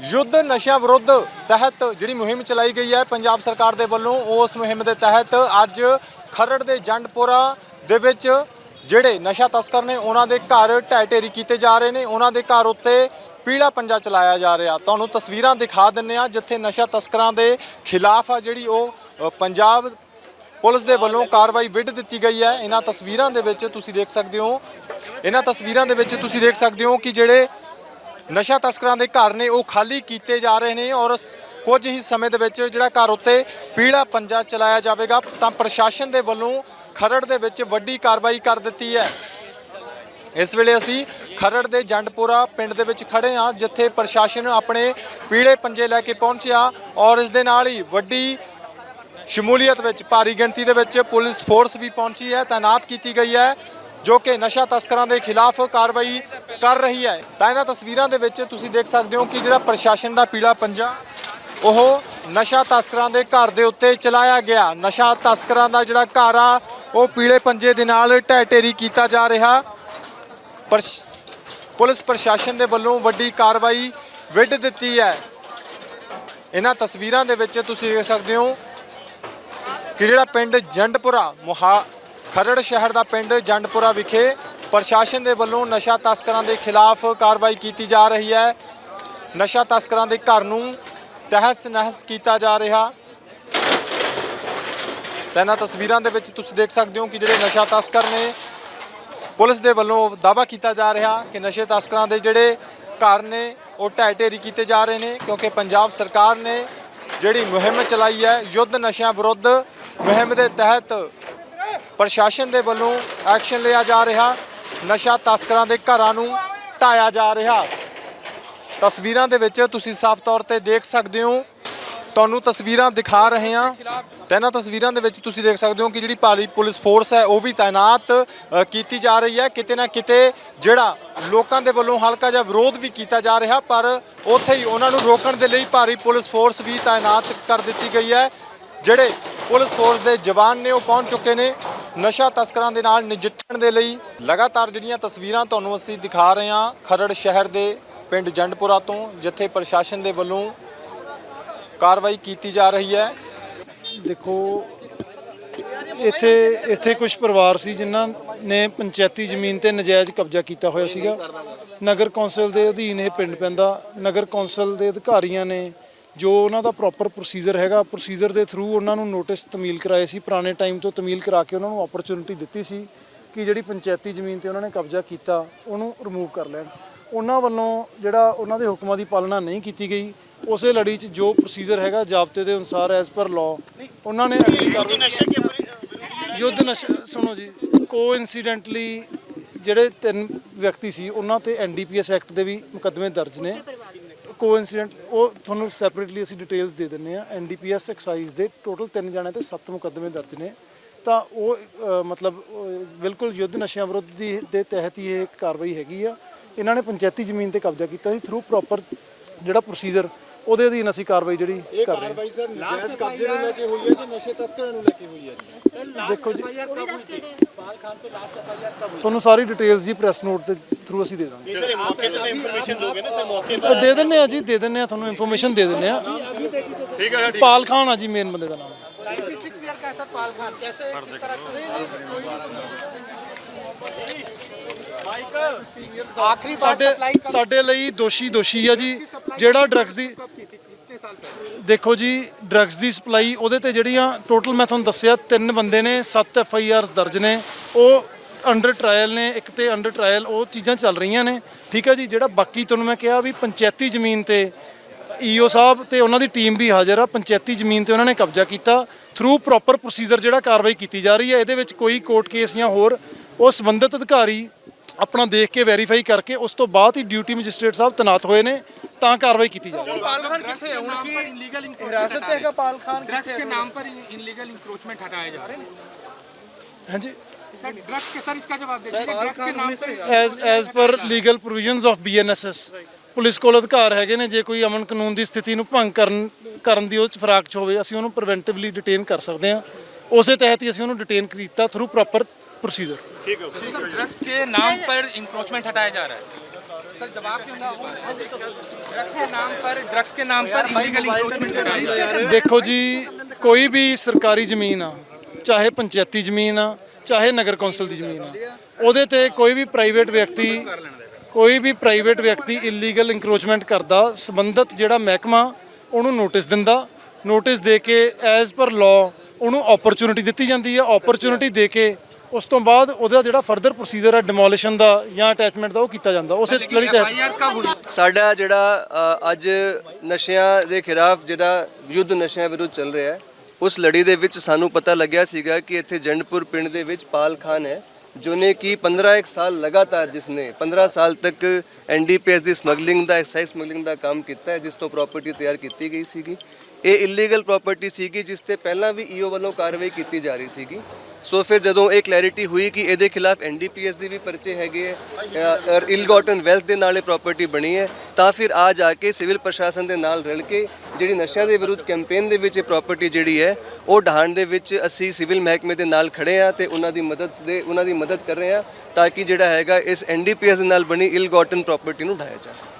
ਯੁੱਧ ਨਸ਼ਿਆਂ ਵਿਰੁੱਧ ਤਹਿਤ ਜਿਹੜੀ ਮੁਹਿੰਮ ਚਲਾਈ ਗਈ ਹੈ ਪੰਜਾਬ ਸਰਕਾਰ ਦੇ ਵੱਲੋਂ, ਉਸ ਮੁਹਿੰਮ ਦੇ ਤਹਿਤ ਅੱਜ ਖਰੜ ਦੇ ਜੰਡਪੁਰਾ ਦੇ ਵਿੱਚ ਜਿਹੜੇ ਨਸ਼ਾ ਤਸਕਰ ਨੇ, ਉਹਨਾਂ ਦੇ ਘਰ ਢਹਿ ਢੇਰੀ ਕੀਤੇ ਜਾ ਰਹੇ ਨੇ। ਉਹਨਾਂ ਦੇ ਘਰ ਉੱਤੇ ਪੀਲਾ ਪੰਜਾ ਚਲਾਇਆ ਜਾ ਰਿਹਾ। ਤੁਹਾਨੂੰ ਤਸਵੀਰਾਂ ਦਿਖਾ ਦਿੰਨੇ ਆ ਜਿੱਥੇ ਨਸ਼ਾ ਤਸਕਰਾਂ ਦੇ ਖਿਲਾਫ ਆ ਜਿਹੜੀ ਉਹ ਪੰਜਾਬ ਪੁਲਿਸ ਦੇ ਵੱਲੋਂ ਕਾਰਵਾਈ ਵਿੱਢ ਦਿੱਤੀ ਗਈ ਹੈ। ਇਹਨਾਂ ਤਸਵੀਰਾਂ ਦੇ ਵਿੱਚ ਤੁਸੀਂ ਦੇਖ ਸਕਦੇ ਹੋ, ਇਹਨਾਂ ਤਸਵੀਰਾਂ ਦੇ ਵਿੱਚ ਤੁਸੀਂ ਦੇਖ ਸਕਦੇ ਹੋ ਕਿ ਜਿਹੜੇ ਨਸ਼ਾ ਤਸਕਰਾਂ ਦੇ ਘਰ ਨੇ ਉਹ ਖਾਲੀ ਕੀਤੇ ਜਾ ਰਹੇ ਨੇ ਔਰ ਕੁਝ ਹੀ ਸਮੇਂ ਦੇ ਵਿੱਚ ਜਿਹੜਾ ਘਰ ਉੱਤੇ ਪੀੜਾ ਪੰਜਾ ਚਲਾਇਆ ਜਾਵੇਗਾ, ਤਾਂ ਪ੍ਰਸ਼ਾਸਨ ਦੇ ਵੱਲੋਂ ਖਰੜ ਦੇ ਵਿੱਚ ਵੱਡੀ ਕਾਰਵਾਈ ਕਰ ਦਿੱਤੀ ਹੈ। ਇਸ ਵੇਲੇ ਅਸੀਂ ਖਰੜ ਦੇ ਜੰਡਪੁਰਾ ਪਿੰਡ ਦੇ ਵਿੱਚ ਖੜੇ ਹਾਂ, ਜਿੱਥੇ ਪ੍ਰਸ਼ਾਸਨ ਆਪਣੇ ਪੀੜੇ ਪੰਜੇ ਲੈ ਕੇ ਪਹੁੰਚਿਆ ਔਰ ਇਸ ਦੇ ਨਾਲ ਹੀ ਵੱਡੀ ਸ਼ਮੂਲੀਅਤ ਵਿੱਚ, ਭਾਰੀ ਗਿਣਤੀ ਦੇ ਵਿੱਚ ਪੁਲਿਸ ਫੋਰਸ ਵੀ ਪਹੁੰਚੀ ਹੈ, ਤਾਇਨਾਤ ਕੀਤੀ ਗਈ ਹੈ, ਜੋ ਕਿ ਨਸ਼ਾ ਤਸਕਰਾਂ ਦੇ ਖਿਲਾਫ ਕਾਰਵਾਈ ਕਰ ਰਹੀ ਹੈ। ਤਾਂ ਇਹਨਾਂ ਤਸਵੀਰਾਂ ਦੇ ਵਿੱਚ ਤੁਸੀਂ ਦੇਖ ਸਕਦੇ ਹੋ ਕਿ ਜਿਹੜਾ ਪ੍ਰਸ਼ਾਸਨ ਦਾ ਪੀਲਾ ਪੰਜਾ, ਉਹ ਨਸ਼ਾ ਤਸਕਰਾਂ ਦੇ ਘਰ ਦੇ ਉੱਤੇ ਚਲਾਇਆ ਗਿਆ। ਨਸ਼ਾ ਤਸਕਰਾਂ ਦਾ ਜਿਹੜਾ ਘਰ ਆ, ਉਹ ਪੀਲੇ ਪੰਜੇ ਦੇ ਨਾਲ ਢਹਿ ਢੇਰੀ ਕੀਤਾ ਜਾ ਰਿਹਾ। ਪ੍ਰਸ਼- ਪੁਲਿਸ ਪ੍ਰਸ਼ਾਸਨ ਦੇ ਵੱਲੋਂ ਵੱਡੀ ਕਾਰਵਾਈ ਵਿੱਢ ਦਿੱਤੀ ਹੈ। ਇਹਨਾਂ ਤਸਵੀਰਾਂ ਦੇ ਵਿੱਚ ਤੁਸੀਂ ਦੇਖ ਸਕਦੇ ਹੋ ਕਿ ਜਿਹੜਾ ਪਿੰਡ ਜੰਡਪੁਰਾ, ਮੁਹਾ, ਖਰੜ ਸ਼ਹਿਰ ਦਾ ਪਿੰਡ ਜੰਡਪੁਰਾ ਵਿਖੇ ਪ੍ਰਸ਼ਾਸਨ ਦੇ ਵੱਲੋਂ ਨਸ਼ਾ ਤਸਕਰਾਂ ਦੇ ਖਿਲਾਫ ਕਾਰਵਾਈ ਕੀਤੀ ਜਾ ਰਹੀ ਹੈ। ਨਸ਼ਾ ਤਸਕਰਾਂ ਦੇ ਘਰ ਨੂੰ ਤਹਿਸ ਨਹਿਸ ਕੀਤਾ ਜਾ ਰਿਹਾ। ਇਹਨਾਂ ਤਸਵੀਰਾਂ ਦੇ ਵਿੱਚ ਤੁਸੀਂ ਦੇਖ ਸਕਦੇ ਹੋ ਕਿ ਜਿਹੜੇ ਨਸ਼ਾ ਤਸਕਰ ਨੇ, ਪੁਲਿਸ ਦੇ ਵੱਲੋਂ ਦਾਵਾ ਕੀਤਾ ਜਾ ਰਿਹਾ ਕਿ ਨਸ਼ੇ ਤਸਕਰਾਂ ਦੇ ਜਿਹੜੇ ਘਰ ਨੇ, ਉਹ ਢਹਿ ਢੇਰੀ ਕੀਤੇ ਜਾ ਰਹੇ ਨੇ, ਕਿਉਂਕਿ ਪੰਜਾਬ ਸਰਕਾਰ ਨੇ ਜਿਹੜੀ ਮੁਹਿੰਮ ਚਲਾਈ ਹੈ, ਯੁੱਧ ਨਸ਼ਿਆਂ ਵਿਰੁੱਧ ਮੁਹਿੰਮ ਦੇ ਤਹਿਤ ਪ੍ਰਸ਼ਾਸਨ ਦੇ ਵੱਲੋਂ ਐਕਸ਼ਨ ਲਿਆ ਜਾ ਰਿਹਾ। ਨਸ਼ਾ ਤਸਕਰਾਂ ਦੇ ਘਰਾਂ ਨੂੰ ਢਾਇਆ ਜਾ ਰਿਹਾ। ਤਸਵੀਰਾਂ ਦੇ ਵਿੱਚ ਤੁਸੀਂ ਸਾਫ਼ ਤੌਰ ਤੇ ਦੇਖ ਸਕਦੇ ਹੋ। ਤੁਹਾਨੂੰ ਤਸਵੀਰਾਂ ਦਿਖਾ ਰਹੇ ਹਾਂ। ਤੇ ਇਹਨਾਂ ਤਸਵੀਰਾਂ ਦੇ ਵਿੱਚ ਤੁਸੀਂ ਦੇਖ ਸਕਦੇ ਹੋ ਕਿ ਜਿਹੜੀ ਭਾਰੀ ਪੁਲਿਸ ਫੋਰਸ ਹੈ, ਉਹ ਵੀ ਤਾਇਨਾਤ ਕੀਤੀ ਜਾ ਰਹੀ ਹੈ। ਕਿਤੇ ਨਾ ਕਿਤੇ ਜਿਹੜਾ ਲੋਕਾਂ ਦੇ ਵੱਲੋਂ ਹਲਕਾ ਜਿਹਾ ਵਿਰੋਧ ਵੀ ਕੀਤਾ ਜਾ ਰਿਹਾ, ਪਰ ਉੱਥੇ ਹੀ ਉਹਨਾਂ ਨੂੰ ਰੋਕਣ ਦੇ ਲਈ ਭਾਰੀ ਪੁਲਿਸ ਫੋਰਸ ਵੀ ਤਾਇਨਾਤ ਕਰ ਦਿੱਤੀ ਗਈ ਹੈ। ਜਿਹੜੇ ਪੁਲਿਸ ਫੋਰਸ ਦੇ ਜਵਾਨ ਨੇ, ਉਹ ਪਹੁੰਚ ਚੁੱਕੇ ਨੇ। ਨਸ਼ਾ ਤਸਕਰਾਂ ਦੇ ਨਾਲ ਨਜਿੱਠਣ ਦੇ ਲਈ ਲਗਾਤਾਰ ਜਿਹੜੀਆਂ ਤਸਵੀਰਾਂ ਤੁਹਾਨੂੰ ਅਸੀਂ ਦਿਖਾ ਰਹੇ ਹਾਂ ਖਰੜ ਸ਼ਹਿਰ ਦੇ ਪਿੰਡ ਜੰਡਪੁਰਾ ਤੋਂ, ਜਿੱਥੇ ਪ੍ਰਸ਼ਾਸਨ ਦੇ ਵੱਲੋਂ ਕਾਰਵਾਈ ਕੀਤੀ ਜਾ ਰਹੀ ਹੈ। ਦੇਖੋ, ਇੱਥੇ ਇੱਥੇ ਕੁਝ ਪਰਿਵਾਰ ਸੀ ਜਿਨ੍ਹਾਂ ਨੇ ਪੰਚਾਇਤੀ ਜ਼ਮੀਨ ਤੇ ਨਜਾਇਜ਼ ਕਬਜ਼ਾ ਕੀਤਾ ਹੋਇਆ ਸੀਗਾ। ਨਗਰ ਕੌਂਸਲ ਦੇ ਅਧੀਨ ਇਹ ਪਿੰਡ ਪੈਂਦਾ। ਨਗਰ ਕੌਂਸਲ ਦੇ ਅਧਿਕਾਰੀਆਂ ਨੇ ਜੋ ਉਹਨਾਂ ਦਾ ਪ੍ਰੋਪਰ ਪ੍ਰੋਸੀਜਰ ਹੈਗਾ ਪ੍ਰੋਸੀਜਰ ਦੇ ਥਰੂ ਉਹਨਾਂ ਨੂੰ ਨੋਟਿਸ ਤਮੀਲ ਕਰਾਏ ਸੀ ਪੁਰਾਣੇ ਟਾਈਮ ਤੋਂ ਤਮੀਲ ਕਰਾ ਕੇ ਉਹਨਾਂ ਨੂੰ ਓਪਰਚੁਨਿਟੀ ਦਿੱਤੀ ਸੀ ਕਿ ਜਿਹੜੀ ਪੰਚਾਇਤੀ ਜ਼ਮੀਨ ਤੇ ਉਹਨਾਂ ਨੇ ਕਬਜ਼ਾ ਕੀਤਾ ਉਹਨੂੰ ਰਿਮੂਵ ਕਰ ਲੈਣ। ਉਹਨਾਂ ਵੱਲੋਂ ਜਿਹੜਾ ਉਹਨਾਂ ਦੇ ਹੁਕਮਾਂ ਦੀ ਪਾਲਣਾ ਨਹੀਂ ਕੀਤੀ ਗਈ ਉਸੇ ਲੜੀ 'ਚ ਜੋ ਪ੍ਰੋਸੀਜਰ ਹੈਗਾ ਜਾਬਤੇ ਦੇ ਅਨੁਸਾਰ ਐਜ਼ ਪਰ ਲਾਅ ਉਹਨਾਂ ਨੇ ਅਗਲੀ ਕਾਰਵਾਈ ਯੁੱਧ ਨਸ਼ਾ ਸੁਣੋ ਜੀ ਕੋ ਇਨਸੀਡੈਂਟਲੀ ਜਿਹੜੇ ਤਿੰਨ ਵਿਅਕਤੀ ਸੀ ਉਹਨਾਂ ਤੇ ਐਨਡੀਪੀਐਸ ਐਕਟ ਦੇ ਵੀ ਮੁਕੱਦਮੇ ਦਰਜ ਨੇ। ਕੋਇਨਸੀਡੈਂਟ ਉਹ ਤੁਹਾਨੂੰ ਸੈਪਰੇਟਲੀ ਅਸੀਂ ਡਿਟੇਲਸ ਦੇ ਦਿੰਨੇ ਆ ਐਨਡੀਪੀਐਸ ਐਕਸਾਈਜ਼ ਦੇ ਟੋਟਲ ਤਿੰਨ ਜਣਿਆਂ ਤੇ ਸੱਤ ਮੁਕੱਦਮੇ ਦਰਜ ਨੇ। ਤਾਂ ਉਹ ਮਤਲਬ ਬਿਲਕੁਲ ਯੁੱਧ ਨਸ਼ਿਆਂ ਵਿਰੁੱਧ ਦੀ, ਦੇ ਤਹਿਤ ਹੀ ਇਹ ਕਾਰਵਾਈ ਹੈਗੀ ਆ। ਇਹਨਾਂ ਨੇ ਪੰਚਾਇਤੀ ਜ਼ਮੀਨ ਤੇ ਕਬਜ਼ਾ ਕੀਤਾ ਸੀ ਥਰੂ ਪ੍ਰੋਪਰ ਜਿਹੜਾ ਪ੍ਰੋਸੀਜਰ ਉਹਦੇ ਅਧੀਨ ਅਸੀਂ ਕਾਰਵਾਈ ਜਿਹੜੀ ਇਹ ਕਰ ਰਹੇ ਹਾਂ। ਕਾਰਵਾਈ ਸਰ ਨਜਾਇਜ਼ ਕਬਜ਼ੇ ਨੂੰ ਲੈ ਕੇ ਹੋਈ ਹੈ ਜਾਂ ਨਸ਼ੇ ਤਸਕਰਾਂ ਨੂੰ ਲੈ ਕੇ ਹੋਈ ਹੈ ਜੀ। ਦੇਖੋ ਜੀ ਤੁਹਾਨੂੰ ਸਾਰੀ ਡਿਟੇਲਸ ਜੀ ਪ੍ਰੈਸ ਨੋਟ ਦੇ ਥਰੂ ਅਸੀਂ ਦੇ ਦਾਂਗੇ। ਸਰ ਮੌਕੇ ਤੇ ਇਨਫੋਰਮੇਸ਼ਨ ਦੋਗੇ ਨਾ ਸਰ ਮੌਕੇ ਤੇ ਦੇ ਦਿੰਨੇ ਆ ਜੀ ਦੇ ਦਿੰਨੇ ਆ ਤੁਹਾਨੂੰ ਇਨਫੋਰਮੇਸ਼ਨ ਦੇ ਦਿੰਨੇ ਆ ਠੀਕ ਹੈ ਜੀ ਪਾਲ ਖਾਨ ਆ ਜੀ ਮੇਨ ਬੰਦੇ ਦਾ ਨਾਮ। ਸਾਡੇ ਸਾਡੇ ਲਈ ਦੋਸ਼ੀ ਦੋਸ਼ੀ ਆ ਜੀ। ਜਿਹੜਾ ਡਰੱਗਸ ਦੀ ਦੇਖੋ ਜੀ ਡਰੱਗਸ ਦੀ ਸਪਲਾਈ ਉਹਦੇ ਤੇ ਜਿਹੜੀਆਂ ਟੋਟਲ ਮੈਂ ਤੁਹਾਨੂੰ ਦੱਸਿਆ, ਤਿੰਨ ਬੰਦੇ ਨੇ, ਸੱਤ ਐਫ ਆਈ ਆਰਸ ਦਰਜ ਨੇ। ਉਹ ਅੰਡਰ ਟਰਾਇਲ ਨੇ, ਇੱਕ ਤੇ ਅੰਡਰ ਟਰਾਇਲ ਉਹ ਚੀਜ਼ਾਂ ਚੱਲ ਰਹੀਆਂ ਨੇ। ਠੀਕ ਹੈ ਜੀ, ਜਿਹੜਾ ਬਾਕੀ ਤੁਹਾਨੂੰ ਮੈਂ ਕਿਹਾ ਵੀ ਪੰਚਾਇਤੀ ਜ਼ਮੀਨ ਤੇ ਈਓ ਸਾਹਿਬ ਤੇ ਉਹਨਾਂ ਦੀ ਟੀਮ ਵੀ ਹਾਜ਼ਰ ਆ, ਪੰਚਾਇਤੀ ਜ਼ਮੀਨ ਤੇ ਉਹਨਾਂ ਨੇ ਕਬਜ਼ਾ ਕੀਤਾ। ਥਰੂ ਪ੍ਰੋਪਰ ਪ੍ਰੋਸੀਜਰ ਜਿਹੜਾ ਕਾਰਵਾਈ ਕੀਤੀ ਜਾ ਰਹੀ ਹੈ, ਇਹਦੇ ਵਿੱਚ ਕੋਈ ਕੋਰਟ ਕੇਸ ਜਾਂ ਹੋਰ, ਉਹ ਸੰਬੰਧਿਤ ਅਧਿਕਾਰੀ ਆਪਣਾ ਦੇਖ ਕੇ ਵੈਰੀਫਾਈ ਕਰਕੇ ਉਸ ਤੋਂ ਬਾਅਦ ਹੀ ਡਿਊਟੀ ਮੈਜਿਸਟ੍ਰੇਟ ਸਾਹਿਬ ਤਨਾਤ ਹੋਏ ਨੇ। ਤਾਂ ਕਾਰਵਾਈ ਕੀਤੀ ਜਾਵੇ पाल खान कितने हैं उनकी इनलीगल हिरासत से है पाल खान ड्रग्स के नाम पर इनलीगल इंक्रोचमेंट हटाए जा रहे हैं ਹਾਂਜੀ सर ड्रग्स के सर इसका जवाब दीजिए ड्रग्स के नाम पर as as per legal provisions of BNSS police ਕੋਲ ਅਧਿਕਾਰ ਹੈਗੇ ਨੇ ਜੇ ਕੋਈ ਅਮਨ ਕਾਨੂੰਨ ਦੀ ਸਥਿਤੀ ਨੂੰ ਭੰਗ ਕਰਨ ਕਰਨ ਦੀ ਉਹ 'ਚ ਫਰਾਕ ਚ ਹੋਵੇ ਅਸੀਂ ਉਹਨੂੰ ਪ੍ਰੀਵੈਂਟਿਵਲੀ ਡਿਟੇਨ ਕਰ ਸਕਦੇ ਹਾਂ ਉਸੇ ਤਹਿਤ ਹੀ ਅਸੀਂ ਉਹਨੂੰ ਡਿਟੇਨ ਕੀਤਾ through proper procedure sir drugs के नाम पर इंक्रोचमेंट हटाया जा रहा है सर जवाब क्यों ना ड्रग्स के नाम पर ड्रग्स के नाम पर इलीगल इंक्रोचमेंट हटाई जा रही है ਦੇਖੋ ਜੀ ਕੋਈ ਵੀ ਸਰਕਾਰੀ ਜ਼ਮੀਨ ਆ ਚਾਹੇ ਪੰਚਾਇਤੀ ਜ਼ਮੀਨ ਆ ਚਾਹੇ ਨਗਰ ਕੌਂਸਲ ਦੀ ਜ਼ਮੀਨ ਆ ਉਹਦੇ ਤੇ ਕੋਈ ਵੀ ਪ੍ਰਾਈਵੇਟ ਵਿਅਕਤੀ ਕੋਈ ਵੀ ਪ੍ਰਾਈਵੇਟ ਵਿਅਕਤੀ ਇਲੀਗਲ ਇਨਕਰੋਚਮੈਂਟ ਕਰਦਾ ਸੰਬੰਧਤ ਜਿਹੜਾ ਮਹਿਕਮਾ ਉਹਨੂੰ ਨੋਟਿਸ ਦਿੰਦਾ ਨੋਟਿਸ ਦੇ ਕੇ ਐਜ਼ ਪਰ ਲਾਅ ਉਹਨੂੰ ਓਪਰਚੁਨਿਟੀ ਦਿੱਤੀ ਜਾਂਦੀ ਹੈ ਓਪਰਚੁਨਿਟੀ ਦੇ ਕੇ ਉਸ ਤੋਂ ਬਾਅਦ ਉਹਦਾ ਜਿਹੜਾ ਫਰਦਰ ਪ੍ਰੋਸੀਜਰ ਹੈ ਡਿਮੋਲਿਸ਼ਨ ਦਾ ਜਾਂ ਅਟੈਚਮੈਂਟ ਦਾ ਉਹ ਕੀਤਾ ਜਾਂਦਾ। ਉਸੇ ਲੜੀ ਤਹਿਤ। ਸਾਡਾ ਜਿਹੜਾ ਅੱਜ ਨਸ਼ਿਆਂ ਦੇ ਖਿਲਾਫ ਜਿਹੜਾ ਯੁੱਧ ਨਸ਼ਿਆਂ ਵਿਰੁੱਧ ਚੱਲ ਰਿਹਾ ਉਸ ਲੜੀ ਦੇ ਵਿੱਚ ਸਾਨੂੰ ਪਤਾ ਲੱਗਿਆ ਸੀਗਾ ਕਿ ਇੱਥੇ ਜੰਡਪੁਰ ਪਿੰਡ ਦੇ ਵਿੱਚ ਪਾਲ ਖਾਨ ਹੈ ਜਿਨੇ ਕਿ 15 ਸਾਲ ਲਗਾਤਾਰ ਜਿਸ ਨੇ 15 ਸਾਲ ਤੱਕ ਐਨਡੀਪੀਐਸ ਦੀ ਸਮਗਲਿੰਗ ਦਾ ਐਕਸਾਈਜ਼ ਸਮਗਲਿੰਗ ਦਾ ਕੰਮ ਕੀਤਾ ਹੈ ਜਿਸ ਤੋਂ ਪ੍ਰਾਪਰਟੀ ਤਿਆਰ ਕੀਤੀ ਗਈ ਸੀਗੀ। ਇਹ ਇਲੀਗਲ ਪ੍ਰਾਪਰਟੀ ਸੀਗੀ ਜਿਸ ਤੇ ਪਹਿਲਾਂ ਵੀ ਈਓ ਵੱਲੋਂ ਕਾਰਵਾਈ ਕੀਤੀ ਜਾ ਰਹੀ ਸੀਗੀ। ਸੋ ਫਿਰ ਜਦੋਂ ਇਹ ਕਲੈਰਿਟੀ ਹੋਈ ਕਿ ਇਹਦੇ ਖਿਲਾਫ ਐਨਡੀਪੀਐਸ ਦੇ ਵੀ ਪਰਚੇ ਹੈਗੇ ਹੈ ਇਲਗੋਟਨ ਵੈਲਥ ਦੇ ਨਾਲ ਇਹ ਪ੍ਰਾਪਰਟੀ ਬਣੀ ਹੈ, ਤਾਂ ਫਿਰ ਆ ਜਾ ਕੇ ਸਿਵਲ ਪ੍ਰਸ਼ਾਸਨ ਦੇ ਨਾਲ ਰਲ ਕੇ ਜਿਹੜੀ ਨਸ਼ਿਆਂ ਦੇ ਵਿਰੁੱਧ ਕੈਂਪੇਨ ਦੇ ਵਿੱਚ ਇਹ ਪ੍ਰਾਪਰਟੀ ਜਿਹੜੀ ਹੈ, ਉਹ ਢਾਣ ਦੇ ਵਿੱਚ ਅਸੀਂ ਸਿਵਲ ਮਹਿਕਮੇ ਦੇ ਨਾਲ ਖੜੇ ਆ ਤੇ ਉਹਨਾਂ ਦੀ ਮਦਦ ਦੇ, ਉਹਨਾਂ ਦੀ ਮਦਦ ਕਰ ਰਹੇ ਆ ਤਾਂ ਕਿ ਜਿਹੜਾ ਹੈਗਾ ਇਸ ਐਨਡੀਪੀਐਸ ਦੇ ਨਾਲ ਬਣੀ ਇਲਗੋਟਨ ਪ੍ਰਾਪਰਟੀ ਨੂੰ ਢਾਇਆ ਜਾ ਸਕੇ।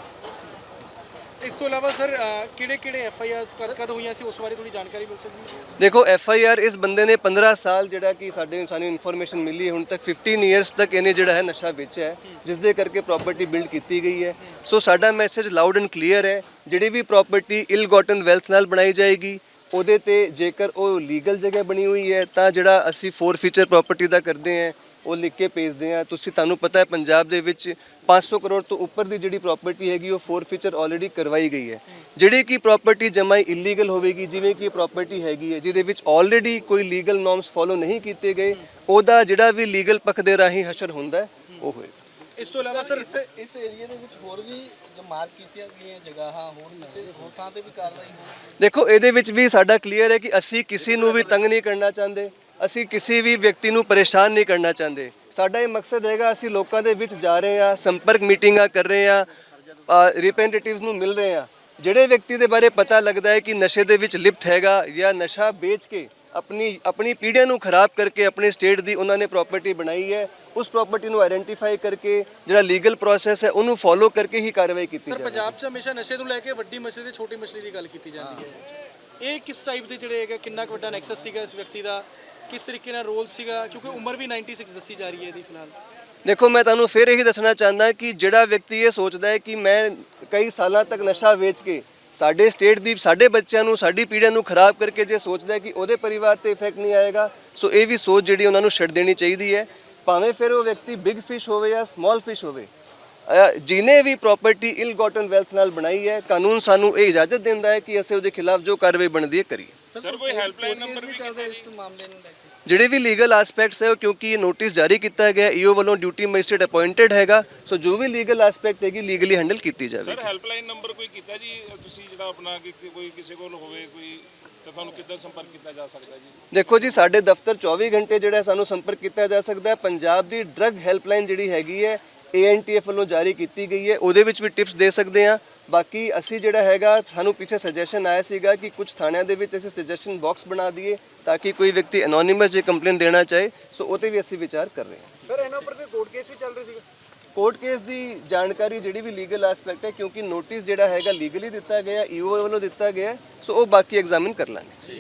ਇਸ ਤੋਂ ਇਲਾਵਾ ਸਰ ਕਿਹੜੇ ਕਿਹੜੇ ਐਫ ਆਈ ਆਰ ਕਦ ਕਦ ਹੋਈਆਂ ਸੀ? ਉਸ ਬਾਰੇ ਥੋੜੀ ਜਾਣਕਾਰੀ ਮਿਲ ਸਕਦੀ ਹੈ? ਦੇਖੋ ਐਫ ਆਈ ਆਰ ਇਸ ਬੰਦੇ ਨੇ 15 ਸਾਲ ਜਿਹੜਾ ਕਿ ਸਾਡੇ ਸਾਨੂੰ ਇਨਫੋਰਮੇਸ਼ਨ ਮਿਲੀ ਹੈ, ਹੁਣ ਤੱਕ 15 ਇਅਰਸ ਤੱਕ ਇਹਨੇ ਜਿਹੜਾ ਹੈ ਨਸ਼ਾ ਵੇਚਿਆ ਹੈ ਜਿਸ ਦੇ ਕਰਕੇ ਪ੍ਰਾਪਰਟੀ ਬਿਲਡ ਕੀਤੀ ਗਈ ਹੈ। ਸੋ ਸਾਡਾ ਮੈਸੇਜ ਲਾਊਡ ਐਂਡ ਕਲੀਅਰ ਹੈ, ਜਿਹੜੀ ਵੀ ਪ੍ਰਾਪਰਟੀ ਇਲ ਗੋਟਨ ਵੈਲਥ ਨਾਲ ਬਣਾਈ ਜਾਏਗੀ, ਉਹਦੇ ਤੇ ਜੇਕਰ ਉਹ ਲੀਗਲ ਜਗ੍ਹਾ ਬਣੀ ਹੋਈ ਹੈ, ਤਾਂ ਜਿਹੜਾ ਅਸੀਂ ਫੋਰ ਫੀਚਰ ਪ੍ਰਾਪਰਟੀ ਦਾ ਕਰਦੇ ਹਾਂ ਉਹ ਲਿਖ ਕੇ ਭੇਜਦੇ ਆ। ਤੁਸੀਂ ਤੁਹਾਨੂੰ ਪਤਾ ਹੈ ਪੰਜਾਬ ਦੇ ਵਿੱਚ 500 ਕਰੋੜ ਤੋਂ ਉੱਪਰ ਦੀ ਜਿਹੜੀ ਪ੍ਰਾਪਰਟੀ ਹੈਗੀ ਉਹ ਫੋਰ ਫੀਚਰ ਆਲਰੇਡੀ ਕਰਵਾਈ ਗਈ ਹੈ। ਜਿਹੜੀ ਕਿ ਪ੍ਰਾਪਰਟੀ ਜਮਾਈ ਇਲੀਗਲ ਹੋਵੇਗੀ ਜਿਵੇਂ ਕਿ ਪ੍ਰਾਪਰਟੀ ਹੈਗੀ ਹੈ ਜਿਹਦੇ ਵਿੱਚ ਆਲਰੇਡੀ ਕੋਈ ਲੀਗਲ ਨੋਰਮਸ ਫੋਲੋ ਨਹੀਂ ਕੀਤੇ ਗਏ ਉਹਦਾ ਜਿਹੜਾ ਵੀ ਲੀਗਲ ਪੱਖ ਦੇ ਰਾਹੀਂ ਹਸ਼ਰ ਹੁੰਦਾ ਉਹ ਹੋਏਗਾ। ਇਸ ਤੋਂ ਇਲਾਵਾ ਸਰ ਇਸ ਇਸ ਏਰੀਆ ਦੇ ਵਿੱਚ ਹੋਰ ਵੀ ਜੋ ਮਾਰਕ ਕੀਤੀਆਂ ਗਈਆਂ ਜਗ੍ਹਾਵਾਂ ਹੋਰ ਕਿਸੇ ਹੋਰ ਥਾਂ ਤੇ ਵੀ ਕਾਰਵਾਈ ਹੋਣੀ ਦੇਖੋ ਇਹਦੇ ਵਿੱਚ ਵੀ ਸਾਡਾ ਕਲੀਅਰ ਹੈ ਕਿ ਅਸੀਂ ਕਿਸੇ ਨੂੰ ਵੀ ਤੰਗ ਨਹੀਂ ਕਰਨਾ ਚਾਹੁੰਦੇ। ਅਸੀਂ ਕਿਸੇ ਵੀ ਵਿਅਕਤੀ ਨੂੰ ਪਰੇਸ਼ਾਨ ਨਹੀਂ ਕਰਨਾ ਚਾਹੁੰਦੇ। ਸਾਡਾ ਇਹ ਮਕਸਦ ਹੈਗਾ ਅਸੀਂ ਲੋਕਾਂ ਦੇ ਵਿੱਚ ਜਾ ਰਹੇ ਹਾਂ ਸੰਪਰਕ ਮੀਟਿੰਗਾਂ ਕਰ ਰਹੇ ਹਾਂ ਰਿਪਰੈਜ਼ੈਂਟੇਟਿਵਸ ਨੂੰ ਮਿਲ ਰਹੇ ਹਾਂ। ਜਿਹੜੇ ਵਿਅਕਤੀ ਦੇ ਬਾਰੇ ਪਤਾ ਲੱਗਦਾ ਹੈ ਕਿ ਨਸ਼ੇ ਦੇ ਵਿੱਚ ਲਿਪਟ ਹੈਗਾ ਜਾਂ ਨਸ਼ਾ ਵੇਚ ਕੇ ਆਪਣੀ ਆਪਣੀ ਪੀੜ੍ਹੀਆਂ ਨੂੰ ਖਰਾਬ ਕਰਕੇ ਆਪਣੇ ਸਟੇਟ ਦੀ ਉਹਨਾਂ ਨੇ ਪ੍ਰਾਪਰਟੀ ਬਣਾਈ ਹੈ ਉਸ ਪ੍ਰਾਪਰਟੀ ਨੂੰ ਆਇਡੈਂਟੀਫਾਈ ਕਰਕੇ ਜਿਹੜਾ ਲੀਗਲ ਪ੍ਰੋਸੈਸ ਹੈ ਉਹਨੂੰ ਫੋਲੋ ਕਰਕੇ ਹੀ ਕਾਰਵਾਈ ਕੀਤੀ ਸਰ ਜਾਵੇ ਪੰਜਾਬ 'ਚ ਹਮੇਸ਼ਾ ਨਸ਼ੇ ਨੂੰ ਲੈ ਕੇ ਵੱਡੀ ਮਸਲੇ ਤੇ ਛੋਟੀ ਮਸਲੇ ਦੀ ਗੱਲ ਕੀਤੀ ਜਾਂਦੀ ਹੈ। ਇਹ ਕਿਸ ਟਾਈਪ ਦੇ ਜਿਹੜੇ ਹੈਗਾ ਕਿੰਨਾ ਕੁ ਵੱਡਾ ਨੈਕਸਸ ਸੀਗਾ ਇਸ ਵਿਅਕਤੀ ਦਾ? ਕਿਸ ਤਰੀਕੇ ਨਾਲ ਰੋਲ ਸੀਗਾ? ਕਿਉਂਕਿ ਉਮਰ ਵੀ 96 ਦੱਸੀ ਜਾ ਰਹੀ ਹੈ ਇਹਦੀ ਫਿਲਹਾਲ। ਦੇਖੋ ਮੈਂ ਤੁਹਾਨੂੰ ਫਿਰ ਇਹੀ ਦੱਸਣਾ ਚਾਹੁੰਦਾ ਕਿ ਜਿਹੜਾ ਵਿਅਕਤੀ ਇਹ ਸੋਚਦਾ ਹੈ ਕਿ ਮੈਂ ਕਈ ਸਾਲਾਂ ਤੱਕ ਨਸ਼ਾ ਵੇਚ ਕੇ ਸਾਡੇ ਸਟੇਟ ਦੀ ਸਾਡੇ ਬੱਚਿਆਂ ਨੂੰ ਸਾਡੀ ਪੀੜ੍ਹੀਆਂ ਨੂੰ ਖਰਾਬ ਕਰਕੇ ਜੇ ਸੋਚਦਾ ਹੈ ਕਿ ਉਹਦੇ ਪਰਿਵਾਰ ਤੇ ਇਫੈਕਟ ਨਹੀਂ ਆਏਗਾ ਸੋ ਇਹ ਵੀ ਸੋਚ ਜਿਹੜੀ ਉਹਨਾਂ ਨੂੰ ਛੱਡ ਦੇਣੀ ਚਾਹੀਦੀ ਹੈ। ਭਾਵੇਂ ਫਿਰ ਉਹ ਵਿਅਕਤੀ ਬਿਗ ਫਿਸ਼ ਹੋਵੇ ਜਾਂ ਸਮਾਲ ਫਿਸ਼ ਹੋਵੇ ਅ, ਜਿਹਨੇ ਵੀ ਪ੍ਰਾਪਰਟੀ ਇਲ ਗੋਟਨ ਵੈਲਥ ਨਾਲ ਬਣਾਈ ਹੈ ਕਾਨੂੰਨ ਸਾਨੂੰ ਇਹ ਇਜਾਜ਼ਤ ਦਿੰਦਾ ਹੈ ਕਿ ਅਸੀਂ ਉਹਦੇ ਖਿਲਾਫ ਜੋ ਕਾਰਵਾਈ ਬਣਦੀ ਹੈ ਕਰੀਏ। ਸਰ ਕੋਈ ਹੈਲਪਲਾਈਨ ਨੰਬਰ ਵੀ ਚੱਲਦਾ ਇਸ ਮਾਮਲੇ ਨੂੰ ਲੈ ਜਿਹੜੇ ਵੀ ਲੀਗਲ ਐਸਪੈਕਟਸ ਹੈ ਉਹ ਕਿਉਂਕਿ ਇਹ ਨੋਟਿਸ ਜਾਰੀ ਕੀਤਾ ਗਿਆ ਈਓ ਵੱਲੋਂ ਡਿਊਟੀ ਮੈਜਿਸਟ੍ਰੇਟ ਅਪਾਇੰਟਡ ਹੈਗਾ ਸੋ ਜੋ ਵੀ ਲੀਗਲ ਐਸਪੈਕਟ ਹੈਗੀ ਲੀਗਲੀ ਹੈਂਡਲ ਕੀਤੀ ਜਾਵੇ ਸਰ ਹੈਲਪਲਾਈਨ ਨੰਬਰ ਕੋਈ ਕੀਤਾ ਜੀ? ਤੁਸੀਂ ਜਿਹੜਾ ਆਪਣਾ ਕਿ ਕੋਈ ਕਿਸੇ ਕੋਲ ਹੋਵੇ ਕੋਈ ਤਾਂ ਤੁਹਾਨੂੰ ਕਿੱਦਾਂ ਸੰਪਰਕ ਕੀਤਾ ਜਾ ਸਕਦਾ ਜੀ? ਦੇਖੋ ਜੀ ਸਾਡੇ ਦਫ਼ਤਰ 24 ਘੰਟੇ ਜਿਹੜਾ ਸਾਨੂੰ ਸੰਪਰਕ ਕੀਤਾ ਜਾ ਸਕਦਾ ਹੈ। ਪੰਜਾਬ ਦੀ ਡਰੱਗ ਹੈਲਪਲਾਈਨ ਜਿਹੜੀ ਹੈਗੀ ਹੈ ਏਐਨਟੀਐਫ ਵੱਲੋਂ ਜਾਰੀ ਕੀਤੀ ਗਈ ਹੈ। ਉਹਦੇ ਵਿੱਚ ਵੀ ਟਿਪਸ ਦੇ ਸਕਦੇ ਆ ਬਾਕੀ ਅਸੀਂ ਜਿਹੜਾ ਹੈਗਾ ਸਾਨੂੰ ਪਿੱਛੇ ਸੁਜੈਸ਼ਨ ਆਇਆ ਸੀਗਾ ਕਿ ਕੁਝ ਥਾਣਿਆਂ ਦੇ ਵਿੱਚ ਅਸੀਂ ਸੁਜੈਸ਼ਨ ਬਾਕਸ ਬਣਾ ਦਈਏ ਤਾਂ ਕਿ ਕੋਈ ਵਿਅਕਤੀ ਐਨੋਨਿਮਸ ਜੇ ਕੰਪਲੇਂਟ ਦੇਣਾ ਚਾਹੇ ਸੋ ਉਹ ਤੇ ਵੀ ਅਸੀਂ ਵਿਚਾਰ ਕਰ ਰਹੇ ਹਾਂ। ਸਰ ਇਹਨਾਂ ਉੱਪਰ ਕੋਈ ਕੋਰਟ ਕੇਸ ਵੀ ਚੱਲ ਰਿਹਾ ਸੀਗਾ? ਕੋਰਟ ਕੇਸ ਦੀ ਜਾਣਕਾਰੀ ਜਿਹੜੀ ਵੀ ਲੀਗਲ ਐਸਪੈਕਟ ਹੈ ਕਿਉਂਕਿ ਨੋਟਿਸ ਜਿਹੜਾ ਹੈਗਾ ਲੀਗਲੀ ਦਿੱਤਾ ਗਿਆ ਈਓ ਵੱਲੋਂ ਦਿੱਤਾ ਗਿਆ ਸੋ ਉਹ ਬਾਕੀ ਐਗਜ਼ਾਮਿਨ ਕਰ ਲਾਂਗੇ।